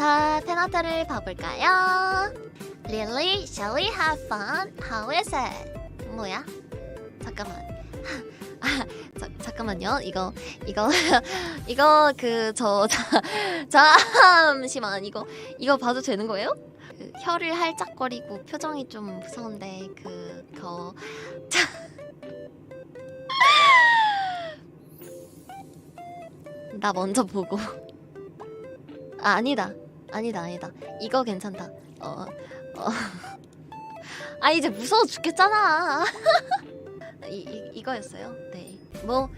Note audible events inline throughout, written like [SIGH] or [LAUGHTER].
자, 테나타를 봐볼까요? Lily, shall we have fun? How is it? 뭐야? 잠깐만. [LAUGHS] 아, 자, 잠깐만요. 이거 이거 [LAUGHS] 이거 그저 [LAUGHS] 잠시만 이거 이거 봐도 되는 거예요? 그 혀를 할짝거리고 표정이 좀 무서운데 그거 나 먼저 보고 아 아니다 아니다 아니다. 이거 괜찮다. 어 어. [LAUGHS] 아 이제 무서워 죽겠잖아. [LAUGHS] 이, 이 이거였어요. 네뭐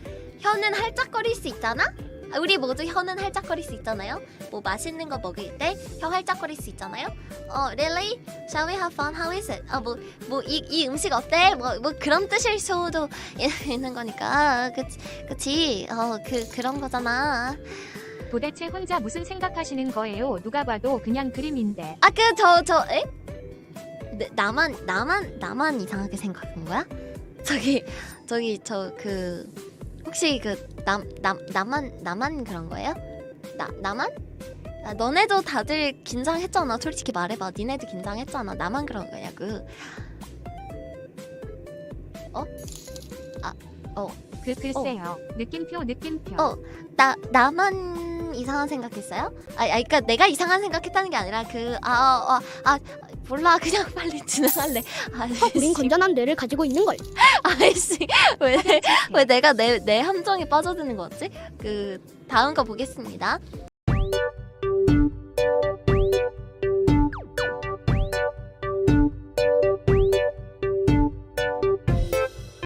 혀는 할짝거릴 수 있잖아? 아, 우리 모두 혀는 할짝거릴 수 있잖아요? 뭐 맛있는 거 먹을 때 혀 할짝거릴 수 있잖아요? 어 really? Shall we have fun? How is it? 어뭐뭐 이 이 음식 어때? 뭐 뭐 그런 뜻일 수도 [LAUGHS] 있는 거니까. 그치 그치? 어 그 그런 거잖아 도대체 혼자 무슨 생각하시는 거예요? 누가 봐도 그냥 그림인데. 아 그 저 저 에? 네, 나만 나만 나만 이상하게 생각한 거야? 저기 저기 저 그 혹시 그 남 남 나만 나만 그런 거예요? 나 나만? 아, 너네도 다들 긴장했잖아. 솔직히 말해봐. 니네도 긴장했잖아. 나만 그런 거냐고. 어? 아, 그 글쎄요. 느낌표 느낌표. 어. 나 나만 이상한 생각했어요? 아, 아 그러니까 내가 이상한 생각했다는 게 아니라 그아아아 몰라 [LAUGHS] 그냥 빨리 진행할래. 아, 우린 건전한 뇌를 가지고 있는 걸. [LAUGHS] 아이씨 왜왜 내가 내 내 함정에 빠져드는 거지? 그 다음 거 보겠습니다.